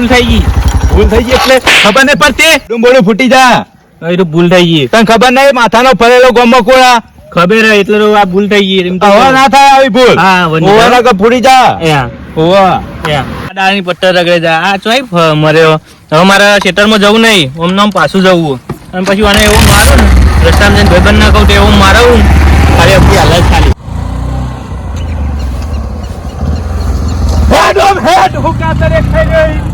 ભૂલ થઈ ગઈ. ભૂલ થઈ ગઈ એટલે ખબર નહીં પડતી. ડુંબોળું ફૂટી જા. એ ભૂલ થઈ ગઈ. તને ખબર નહીં માથાનો ફરેલો ગોમો કોળા ખબર હે એટલે આ ભૂલ થઈ ગઈ. હવે ના થાય આવી ભૂલ. હા, ઓવા ના ફૂટી જા. ઓવા ડાળની પટ્ટર રગડે જા. આ ચોઈ મર્યો હવે મારા ખેતરમાં જવું નહીં. ઓમ નામ પાછું જવું. અને પછી આને એવું મારું ને રસ્તામાં જઈને ભાઈબંધ ના કહું તો એવું મારવું. ખાલી આપણી હાલત ખાલી. હેડ ઓમ હેડ હુકા તરે ખાઈ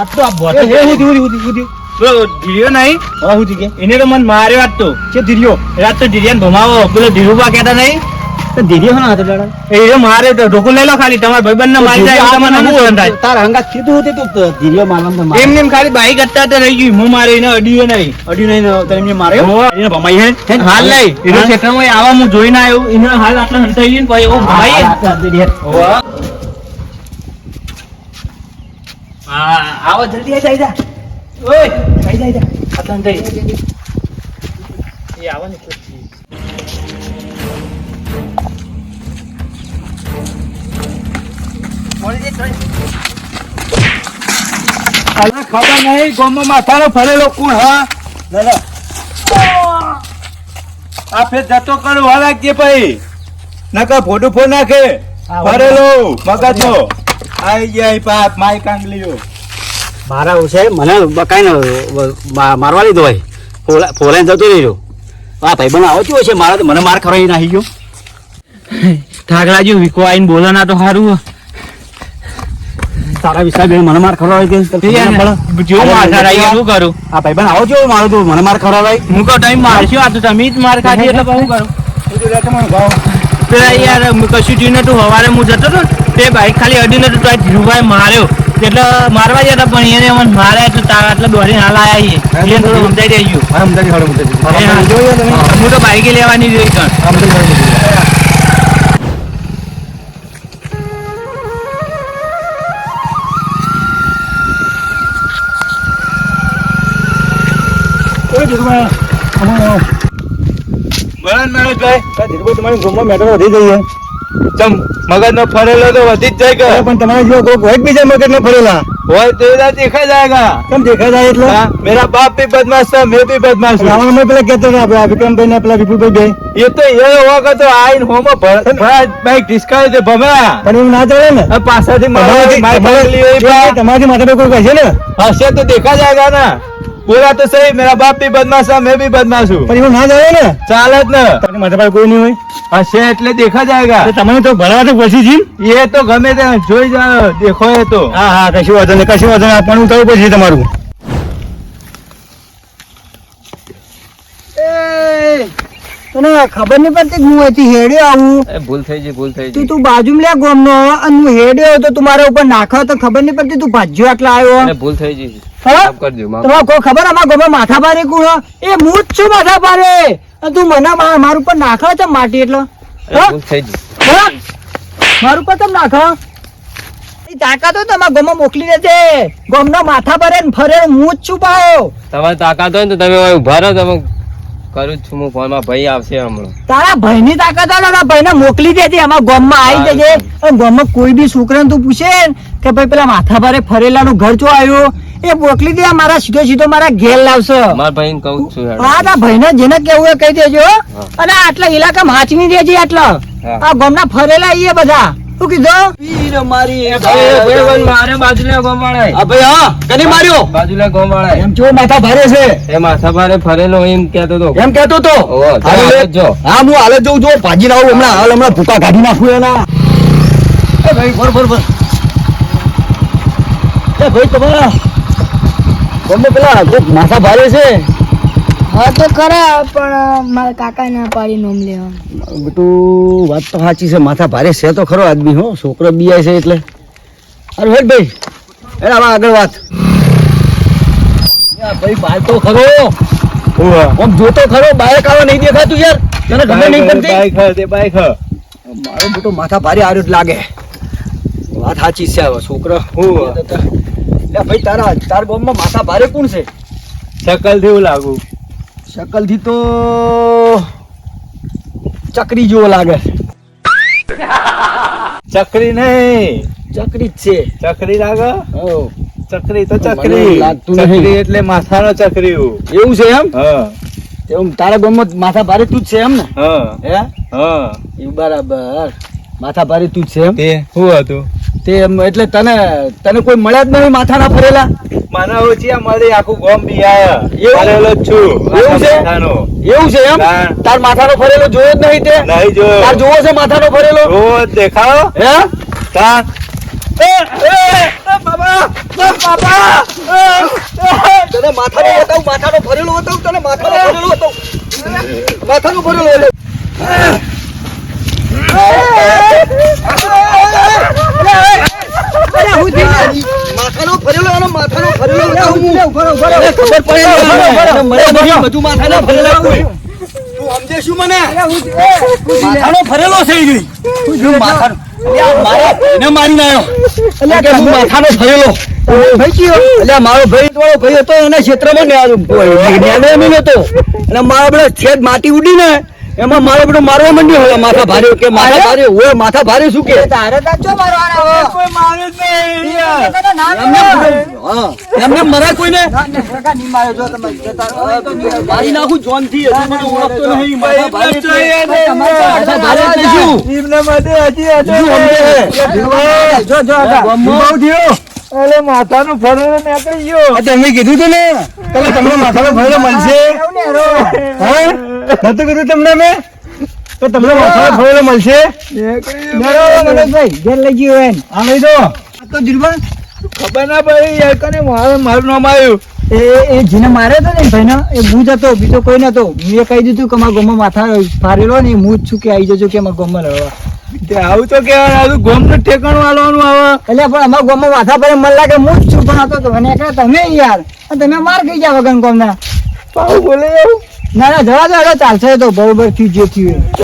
આ તો આ બોટ એ, એ, હુધી, હુધી, હુધી, હુધી. પેલો ધીર્યો નહીં હા, હુધી કે? એને તો મને માર્યો આજ તો છે ધીર્યો? રાત તો ધીરિયાને ભમાવો પેલો ધીરુબા કહેતા નહીં તો ધીર્યો હના હાથે દાડા? એ મારે તો ઢોકું લઈ લો ખાલી તમારા ભાઈબંધને મારી જાય તમને શું સંધાય? તારા હંગાત કીધું હતું તું ધીર્યો મારવાનું તો એમ ખાલી બાઈક અત્યારે તો રહી ગયું હું મારે એને અડ્યું નહીં અડ્યું નહીં ને એમને માર્યો? એને ભમાઈ હે? હે? હાલ નહીં એનો ક્ષેત્રમાં આવા હું જોઈને આવ્યો એને હાલ આટલા હંતાઈ ગયું ને ભાઈ હા. આવો જલ્દી આઈ જા ઓય આઈ જા આઈ જા. આટલા હંતાઈ એ આવો ને પછી ખબર નહીં ગોમમાં માથાનો ફરેલો કોણ હા? લે, લે. આ ફેર જતો કરો વાળા કે ભાઈ. નકર ફોટો ફો નાખે. ફરેલો મગજનો. આઈ ગયા પાપ માય કાંગલીઓ મારા છે મને બકાઈને મારવા લીધો હોય ફોલા- ફોલાઈને જતો રહ્યો આ ભાઈબંધ આવો છે મારા તો મને માર ખરાઈ નાખી ગયો. ઠાકરાજી વિકો આઈને બોલો ના તો સારું તારા બેન મને માર ખવડાવે કે જો રહી શું કરું? આ ભાઈબંધ આવો કેવો મારો તું મને માર ખવડાવે હું કહું તમે મારશો આ તો તમે જ માર ખાધી એટલે પછી કરું? પેલા યાર કશું જોઈને નતું સવારે હું જતો હતો ને, તે બાઈક ખાલી અડી નતું તો ધીરુભાઈ માર્યો. એટલે મારવા જતા પણ એને મને માર્યા એટલે તારા એટલે દોડીને હાલ આયા છીએ. એને થોડું સમજાઈ સમજાવી. એ હા. તો બાઈકે લેવાની જોઈ ધીરુભાઈ, બરાબર આ ધીરુભાઈ તમારી ગામમાં મેટર વધી ગઈ છે. તમ મગજનો ફરેલો તો વધી જ જાય કે? પણ તમારા જેવો કોક હોય બીજા મગજનો ફરેલા. હોય તો એ દેખા જાયગા કેમ દેખા જાય એટલે? મેરા બાપ ભી બદમાશ છે મેં ભી બદમાશ છું. રાવણ મેં પેલા કહેતો ના પેલા વિક્રમભાઈ ને પેલા વિપુલભાઈ બે. એ તો એ હોગા તો આઈન હોમો ભરા બાઈક ડિસ્કાય છે ભમરા. પણ એમ ના ચાલે ને? પાછળથી મારી મારી તમારી માથે કોઈ કહે ને? હશે તો દેખા જાયગા ને? પૂરા તો સહી મેરા બાપ ભી બદમાશ છે મેં ભી બદમાશ છું. પણ એવું ના ચાલે ને? ચાલે જ ને. તમારી માથે કોઈ નહીં હોય. હશે એટલે દેખા જાયગા. તમને તો ભણવા તો પછી જી એ તો ગમે તે જોઈ જાઓ દેખો એ તો. હા હા કશું વાંધો નહીં કશું વાંધો નહીં પણ હું કરવું પછી તમારું તને ખબર નહીં પડતી હું અહીંથી હેડે આવું? ભૂલ થઈ ગઈ ભૂલ થઈ ગઈ. તું બાજુ લે ગોમ અને હું હેડે તો તું મારા ઉપર નાખો તો ખબર નહીં પડતી તું ભાજ્યો આટલા આવ્યો. ભૂલ થઈ ગઈ. તમારે ખબર? અમારા ગોમાં માથા પારે કુણો એ મૂજ છું માથા પારે તું મને મારું મારા ઉપર નાખો છે માટી એટલે? મારું પર તમે નાખો? તાકાતો તાકાત હોય તો ગામમાં મોકલી દેજે. ગામનો માથા ભરે ને ફરે હું જ છું તમારી તમારે તાકાત હોય ને તો તમે ઊભા રહો તમે કરું જ છું. હું ફોનમાં ભાઈ આવશે હમણાં. તારા ભાઈની તાકાત હોય તારા ભાઈ ભાઈને મોકલી દેજે. અમારા ગામમાં આવી જજે. અને ગામમાં કોઈ બી છોકરા તું પૂછે ને કે ભાઈ પેલા માથા ભારે ફરેલાનું ઘર ચો આવ્યું? એ મોકલી દે મારા સીધો સીધો મારા ઘેર લાવશો. મારા ભાઈને કહું છું હા તા ભાઈને જેને કેવું એ કહી દેજો. અને આટલા ઇલાકા હાચવી દેજે આટલો. આ ગામના ફરેલા ઈ બધા. શું કીધો? પીર મારી મારે બાજુલા. આ ભાઈ હા. કને માર્યો? બાજુલા ગોમાળાએ. એમ જો માથા ભારે છે. એ માથા ભારે ફરેલો એમ કહેતો તો. એમ કેતો તો? જો હાલ. હા હું હાલે જોઉં જો. ભાજી લાવું હમણાં. હાલ હમણાં ભૂકા કાઢી નાખું એના. એ ભાઈ બરોબર બર બર એ ભાઈ તમારા ગમે પેલા કોક માથા ભારે છે. હા તો ખરા પણ મારા કાકા ના પાડી નોમ લેવા. બેટું વાત તો સાચી છે માથા ભારે છે તો ખરો આદમી હો. છોકરો બીઆય છે એટલે. અરે હેડ ભાઈ. હેડ આવા આગળ વાત. ભાઈ બાર તો ખરો. આમ જોતો ખરો બાયક આવા નહીં દેખાતું યાર. તને ગમે નહીં પડતી બાઈક તે બાઈક મારો બેટો માથા ભારે આર્યો લાગે. વાત સાચી છે છોકરો. હું લે ભાઈ તારા તાર ગામમાં માથા ભારે કોણ છે? શકલથી એવું લાગુ. શકલથી તો ચકરી જેવો લાગે. ચકરી નહીં. ચકરી જ છે. ચકરી લાગે? ચકરી તો ચકરી. ચકરી એટલે માથાનો ચકરી એવું છે એમ? હા. એમ તારા ગામમાં માથા ભારે તું જ છે એમ ને? હા. હે? હા. બરાબર. માથા ભારે તું જ છે એમ? તે શું હતું? તે એટલે તને તને કોઈ મળ્યા જ નહીં માથાના ફરેલા? મને ઓછી મળી આખું ગોમ એવું? ફરેલો જ છું. એવું છે? માથાનો. એવું છે એમ. તાર માથાનો ફરેલો જોયો જ નહીં તે? નહીં જોયો. તાર જોવો છે માથાનો ફરેલો? રોજ દેખાવો. હે? તા તને માથાનો બતાવ માથાનો ફરેલો બતાવ તને માથાનો ફરેલો બતાવ. માથાનો ફરેલો બતાવ. ફરેલો એનો માથાનો ફરેલો હું મને ખબર પડે મને બધું બધું માથાનો ફરેલો તું સમજે શું મને? માથાનો ફરેલો છે ગઈ હું માથાનો. મારા એટલે હું માથાનો ફરેલો એટલે મારો ભાઈ વાળો ભાઈ હતો એના ક્ષેત્રમાં ને મારો બધા છેદ માટી ઉડી ને એમાં મારે બધું મારવા માંડ્યો હોય માથા ભારે કે માથા ભારે હોય માથા ભારે શું કે? તારે કોઈ મારે જ નહીં એમને હા. કોઈને? મારી નાખું જોનથી હજુ મને ઓળખતો નહીં માથા ભારે માથા ભારે શું? એમના માટે હજી હતો જો જો બહુ થયો. અરે માથાનું ફરેલો નીકળી ગયો. તમે કીધું તું ને. તમે તમને માથાનો ફરેલો મળશે. હે? નતું કીધું તમને મેં તો તમને માથાનો ફરેલો મળશે. મનોજભાઈ ઘેર લઈ ગયો એમ આ લઈ દો તો ધીરભાઈ ખબર ના પડી યાર કને મારે મારું નામ આવ્યું એ એ જેને માર્યો હતો ને ભાઈ એ હું જ હતો બીજો કોઈ નતો. મેં કહી દીધું કે મારા ગોમાં માથા ફારેલો ને હું જ છું કે આવી જજો કે મારા ગોમાં રહેવા. આવું તો કેવાય આવું ગોમનું ઠેકાણું આલવાનું આવે. એટલે પણ અમારા ગોમાં માથા પર મને લાગે હું જ છું પણ હતો તો તમે એકલા તમે યાર. તમે માર ખાઈ જાવ વગર ગોમના. પાઉ બોલે એવું ના ના જવા દો ચાલશે તો બરોબરથી જે થયું.